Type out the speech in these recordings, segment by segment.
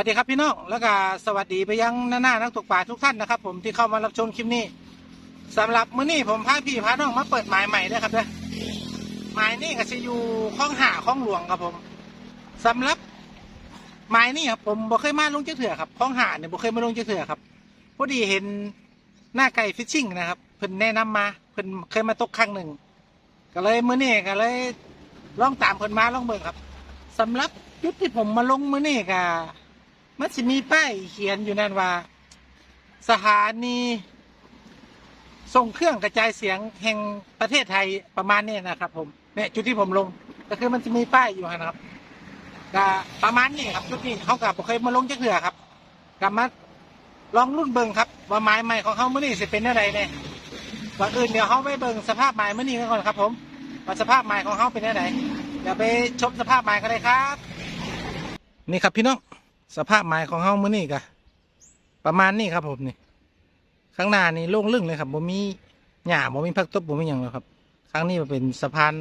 วัสดีครับพี่น้อง แล้วก็สวัสดีไปยังหน้าๆนักตกปลาทุกท่านนะครับผมที่เข้ามารับชมคลิปนี้สำหรับมื้อนี้ผมพาพี่พาน้องมาเปิดหมายใหม่ด้วยครับเด้อหมายนี่ก็จะอยู่คลองหาคลองหลวงครับผมสำหรับหมายนี่ครับผมบ่เคยมาลงเจ้าเถื่อครับคลองหาเนี่ยบ่เคยมาลงเจ้าเถื่อครับพอดีเห็นหน้าไก่ฟิชชิ่งนะครับเพิ่นแนะนำมาเพิ่นเคยมาตกครั้งหนึ่งก็เลยมื้อนี้ก็เลยลองตามเพิ่นมาลองเบิ่งครับสำหรับจุดที่ผมมาลงมื้อนี้ก็ มันสิมีป้ายเขียนอยู่นั่นว่า สถานีส่งเครื่องกระจายเสียงแห่งประเทศไทยประมาณนี้นะครับ ผมเนี่ยจุดที่ผมลงก็คือมันจะมีป้ายอยู่นะครับก็ประมาณนี้ครับ จุดนี้เขากับเคยมาลงจักเถื่อครับกลับมาลองรุ่นเบิงครับว่าไม้ใหม่ของเขาเมื่อนี้จะเป็นอะไรเนี่ยก่อนอื่นเดี๋ยวเขาไปเบิงสภาพไม้เมื่อนี้กันก่อนครับ ผมว่าสภาพไม้ของเขาเป็นอะไรเดี๋ยวไปชมสภาพไม้กันเลยครับ นี่ครับพี่น้อง สภาพไม้ของเขามื่อนี้กะประมาณนี้ครับผมนี่ ข้างหน้านี่โล่งลึ่งเลยครับผมมีหญ้าผมมีพักตบผมมีอย่างเลยครับ ครั้งนี้มันเป็นสะพาน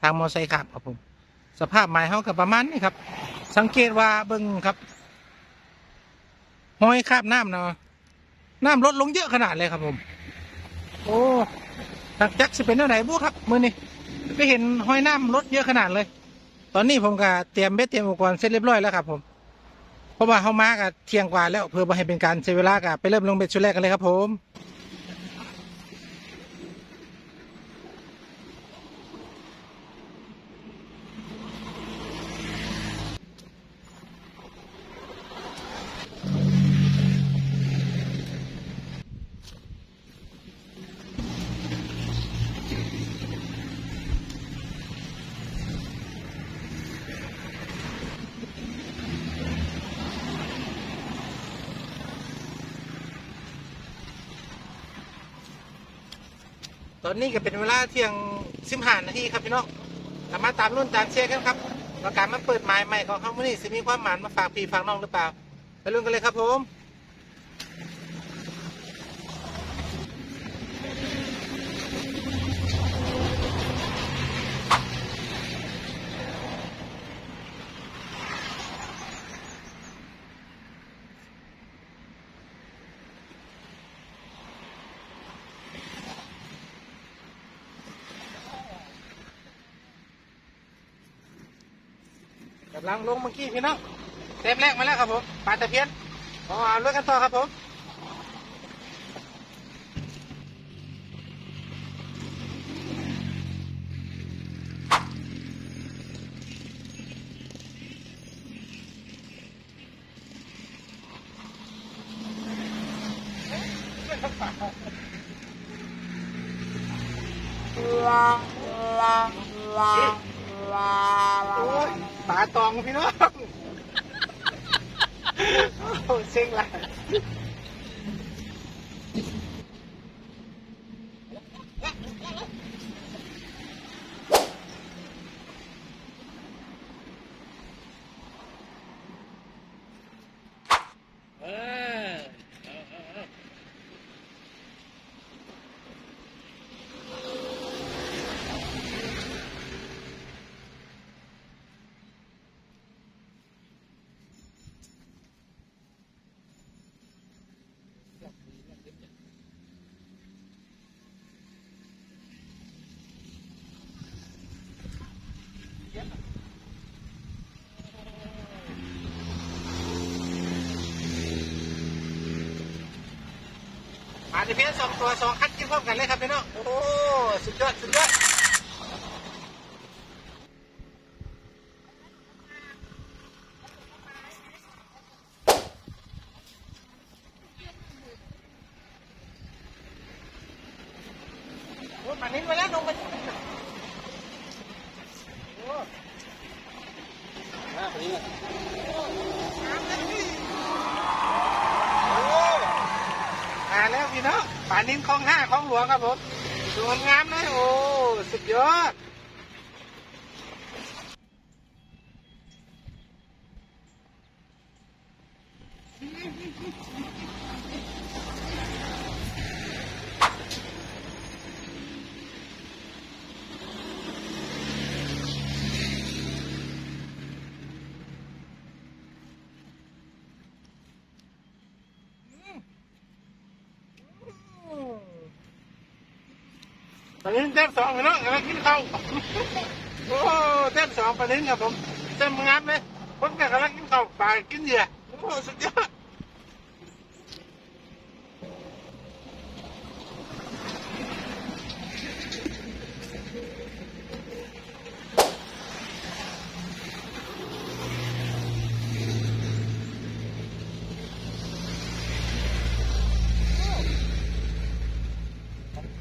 ทางมอเตอร์ไซค์ขับครับผม สภาพไม้เขากับประมาณนี้ครับ สังเกตว่าเบิงครับห้อยคาบน้ำเนาะน้ำลดลงเยอะขนาดเลยครับผม โอ้ทักจักสิเป็นเท่าไหร่บุครับมือนี้ไปเห็นห้อยน้ำลดเยอะขนาดเลย ตอนนี้ผมก็เตรียมเบ็ดเตรียมอุปกรณ์เสร็จเรียบร้อยแล้วครับผม เพราะว่าเขามากอะเที่ยงกว่าแล้วเพื่อบ่ให้เป็นการเสียเวลากะไปเริ่มลงเบ็ดชุดแรกกันเลยครับผม อนนี้ก็เป็นเวลาเที่ยงสิบห้านาทีครับพี่น้องสามารถตามรุ่นตามเชียร์กันครับว่าการมาเปิดหมายใหม่ของเขาเมื่อนี้จะมีความหมานมาฝากพี่ฝากน้องหรือเปล่าไปรุ่นกันเลยครับผม กำลังลงเมื่อกี้พี่น้องเต็มแรกมาแล้วครับผมปลาตะเพียนเอาเอาลุยกันต่อครับผมโอ้ยปลา ตองพี่น้องโอ้เซ็งละ มาในเพียนสองตัวสองคัดกินพร้อมกันเลยครับพี่น้อง โอ้ สุดยอด สุดยอดโอ้มานิ้นมาแล้วลงมาโอ้อ่าคนนี้เลยโอ้น้ำเลยพี่โอ้ มาแล้วพี่ นินคลองห้าคลองหลวงครับผมสวยงามนะโอ้สุดยอด ปลานินเต็มสองพี่น้องกำลังกินข้าวโอ้เต็มสองปลานินครับผมเต็มงับเลยผมก็กำลังกินข้าวปลากินเหยื่อโอ้สุดยอด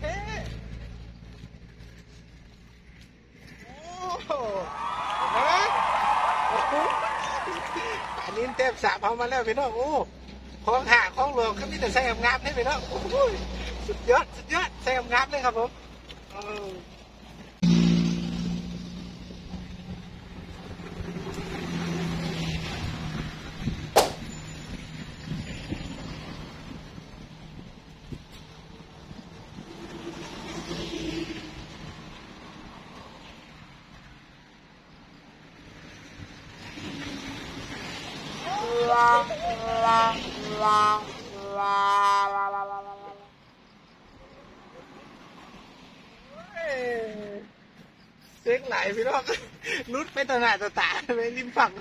เอ๊ะโอ้โหเห็นไหมโอ้โหอันนี้เต็ม สามเอามาแล้วพี่น้องโอ้ของหาของหลวงก็มีแต่ใส่งามๆนี่พี่น้องโอ้ยสุดยอดสุดยอดใส่งามเลยครับผม ตวหน้าต่อตาไปริมฝั่ง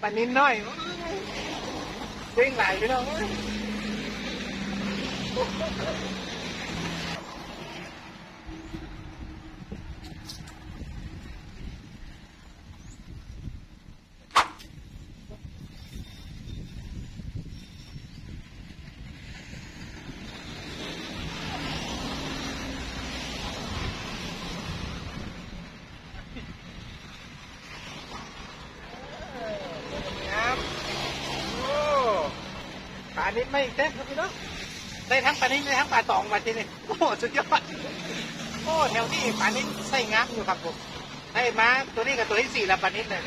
ปันนิดน้อยเสียงไหลพี่น้อง นิดไม่เต็มครับพี่น้องได้ทั้งปลานิดได้ทั้งปลาตองมาทีนี่โอ้สุดยอดโอ้แถวที่ปลานิดไส้งามอยู่ครับผมได้มาตัวนี้กับตัวที่สี่แล้วปลานิดเลย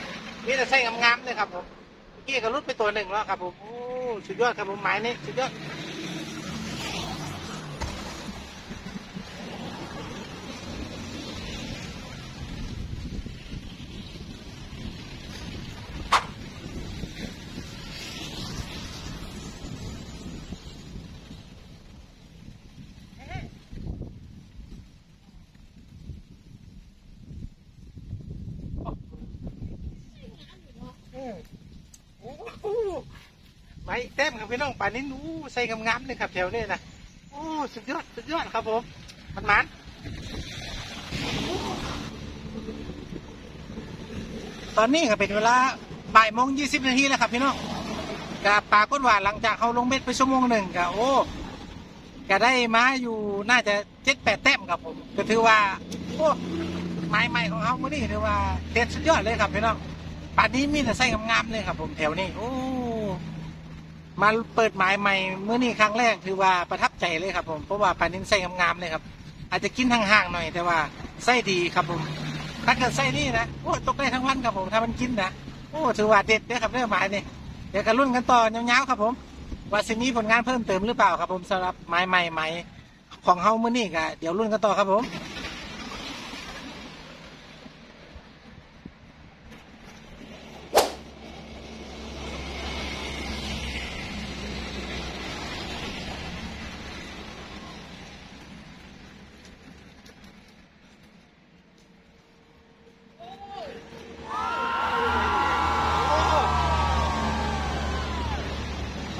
นี่แต่ไส้งามๆเลยครับผมเมื่อกี้ก็รุดไปตัวหนึ่งแล้วครับผมโอ้สุดยอดครับผมหมายนี้สุดยอดอืมโอ้โห ไม้เต็มครับพี่น้องปลานิดอู้ใส่งามๆเลยครับแถวนี้นะโอ้สุดยอดสุดยอดครับผมมันมันตอนนี้ก็เป็นเวลาบ่ายโมงยี่สิบนาทีแล้วครับพี่น้องกับปลาก้นหวานหลังจากเขาลงเบ็ดไปชั่วโมงหนึ่งก็โอ้ก็ได้มาอยู่น่าจะเจ็ดแปดแต้มครับผม ก็ถือว่า โอ้ไม้ใหม่ของเขาเมื่อนี้ถือว่าเด็ดสุดยอดเลยครับพี่น้องป่านนี้มีแต่ไส้งามๆเลยครับผมแถวนี้โอ้ มาเปิดหมายใหม่เมื่อนี้ครั้งแรกถือว่าประทับใจเลยครับผมเพราะว่าปลานินไส้งามๆเลยครับ อาจจะกินห่างๆหน่อยแต่ว่าไส้ดีครับผมถ้าเกิดไส้นี่นะโอ้ตกได้ทั้งวันครับผมถ้ามันกินนะโอ้ถือว่าเด็ดเด้อครับเรื่องหมายนี่เดี๋ยวกันรุ่นกันต่อยาวๆครับผมว่าสิมีผลงานเพิ่มเติมหรือเปล่าครับผมสำหรับไม้ใหม่ใหม่ของเฮาเมื่อนี้ก็เดี๋ยวรุ่นกันต่อครับผม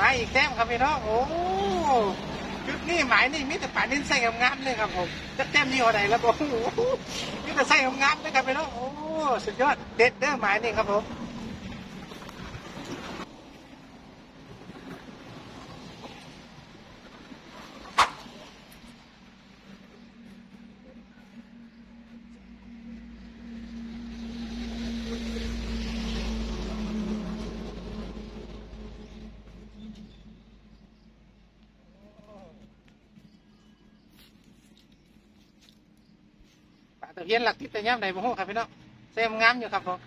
มาอีกแต้ม ครับพี่น้องโอ้จุดนี้หมายนี่มีแต่ป่านินใส่งามๆเลยครับผมจะแต้มนี่อะไรแล้วผมมีแต่ใส่งามๆเลยครับพี่น้องโอ้สุดยอดเด็ดเด้อหมายนี่ครับผม ตะเพียนหลักทิศตะย่ำไหนบ่ฮู้ครับพี่น้องใส่งามๆอยู่ครับผม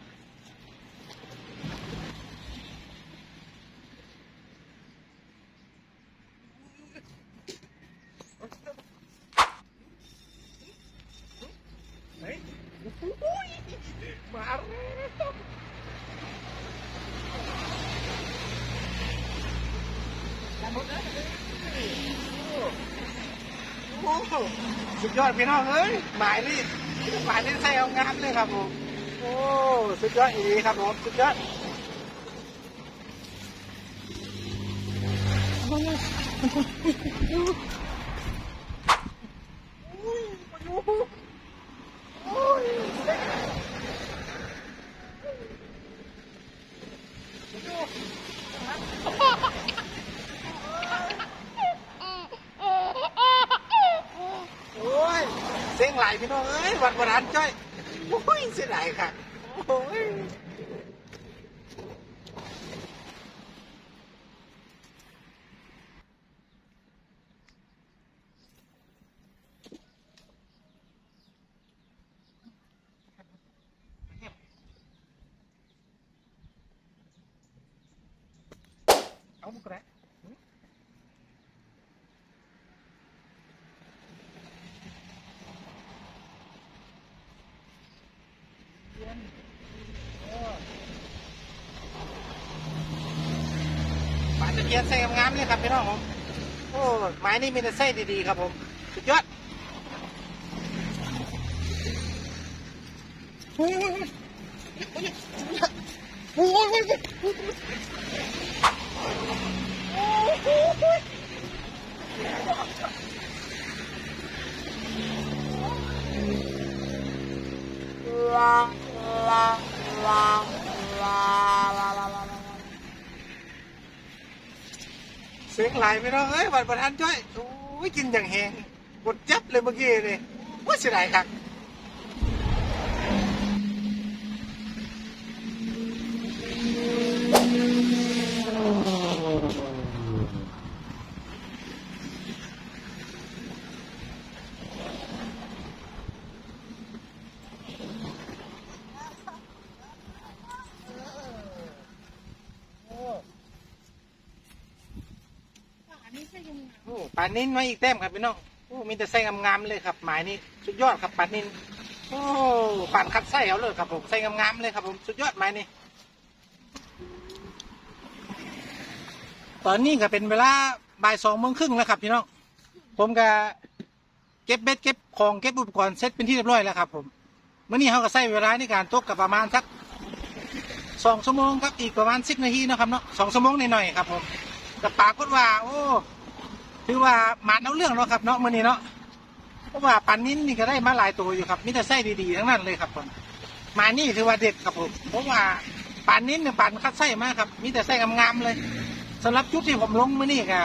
เฮ้ยโอ้ยมาแล้วหมดแล้วโอ้โหสุดยอดพี่น้องเอ้ยหมายนี่ หมายนี่ใส่เอางามเลยครับผม โอ้ สุดยอดอีกครับผม สุดยอดโอ้ยเสียงไหล พี่น้องเอ้ยวันวันนั้นจ้อยโอ้ยเสียไหลค่ะโอ้ย เอาบุกแร้ เขียนใส่งามๆเลยครับพี่น้องผม โอ้ไม้นี่มีแต่ไส้ดีๆครับผม สุดยอดโอ้ยโอ้ยโอ้ยโอ้ย เสียงไหลไม่ร้องเอ้ยวันประธานจ้อยโอ้ยกินอย่างแหงหมดจับเลยเมื่อกี้เลยว่าเสียดายครับ โอ้ปลานินมาอีกแต้มครับพี่น้องโอ้มีแต่ไส้งามๆเลยครับหมายนี้สุดยอดครับปลานินโอ้ปั่นคัดไส้เอาเลยครับผมไส้งามๆเลยครับผมสุดยอดหมายนี้ตอนนี้ก็เป็นเวลาบ่ายสองโมงครึ่งแล้วครับพี่น้องผมก็เก็บเบ็ดเก็บของเก็บอุปกรณ์เสร็จเป็นที่เรียบร้อยแล้วครับ ผมเมื่อนี้เขาก็ใช้เวลาในการตกกับประมาณสักสองชั่วโมงครับอีกประมาณสิบนาทีนะครับเนาะสองชั่วโมงหน่อยๆครับผมแต่ปรากฏว่า โอ้ ถือว่ามาดเอาเรื่องเนาะครับเนาะเมื่อนี้เนาะเพราะว่าปันนิ้นนี่ก็ได้มาหลายตัวอยู่ครับมีแต่ไส้ดีๆทั้งนั้นเลยครับผมมานี่ถือว่าเด็ดครับผมเพราะว่าปันนิ้นเนี่ยปันคัดไส้มากครับมีแต่ไส้งามๆเลยสำหรับจุดที่ผมลงมื่อนี้ก็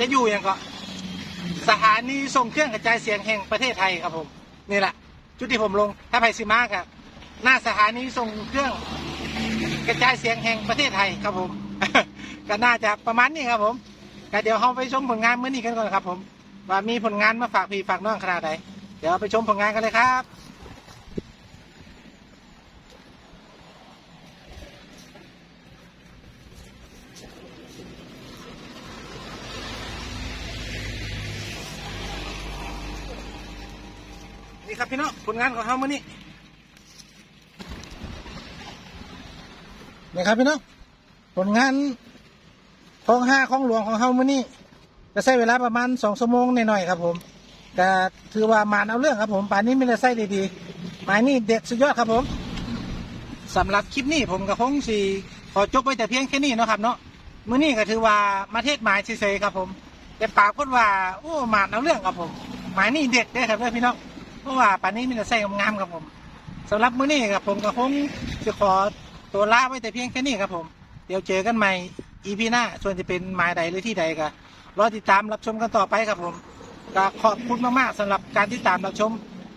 จะอยู่อย่างก็สถานีส่งเครื่องกระจายเสียงแห่งประเทศไทยครับผมนี่แหละ จุดที่ผมลงถ้าไปซิมากอะหน้าสถานีส่งเครื่องกระจายเสียงแห่งประเทศไทยครับผม ก็น่าจะประมาณนี้ครับผม ก็เดี๋ยวเราไปชมผลงานมื่อนี้กันก่อนครับ ผม ว่ามีผลงานมาฝากพี่ฝากน้องขนาดไหนเดี๋ยวไปชมผลงานกันเลยครับนี่ครับพี่น้องผลงานของเขาเมื่อนี้นี่ครับพี่น้องผลงาน ของห้าของหลวงของเขามื่อนี้จะใช้เวลาประมาณสองชั่วโมงหน่อยๆครับ ผมแต่ถือว่ามานเอาเรื่องครับผมป่านนี้ไม่ได้ใส่ดีๆหมายนี่เด็ดสุดยอดครับผมสำหรับคลิปนี้ผมกับคงสีขอจบไว้แต่เพียงแค่นี้เนาะครับ เนาะมื่อนี้ก็ถือว่ามาเทศหมายเฉยๆครับ ผมแต่ปากฏว่าโอ้มานเอาเรื่องครับผมหมายนี่เด็ดเด้ครับเด้อพี่น้องเพราะว่าป่านนี้มีแต่ใส่งามๆครับผมสำหรับมื้อนี้ครับผมก็คงจะขอตัวลาไว้แต่เพียงแค่นี้ครับผม เดี๋ยวเจอกันใหม่ อีพีหน้าส่วนจะเป็นหมายใดหรือที่ใดก็รอติดตามรับชมกันต่อไปครับผมก็ขอบคุณมากๆสำหรับการติดตามรับชม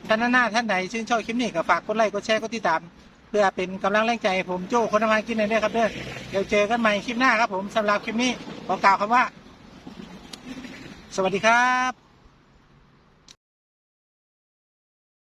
ท่านหน้าท่านไหนชื่นชอบคลิปนี้ก็ฝากกดไลค์กดแชร์กดติดตาม เพื่อเป็นกำลังแรงใจผมโจ้คนทำงานกินในเรื่องครับเด้อเดี๋ยวเจอกันใหม่คลิปหน้าครับผมสำหรับคลิปนี้ขอกล่าวคำว่า สวัสดีครับ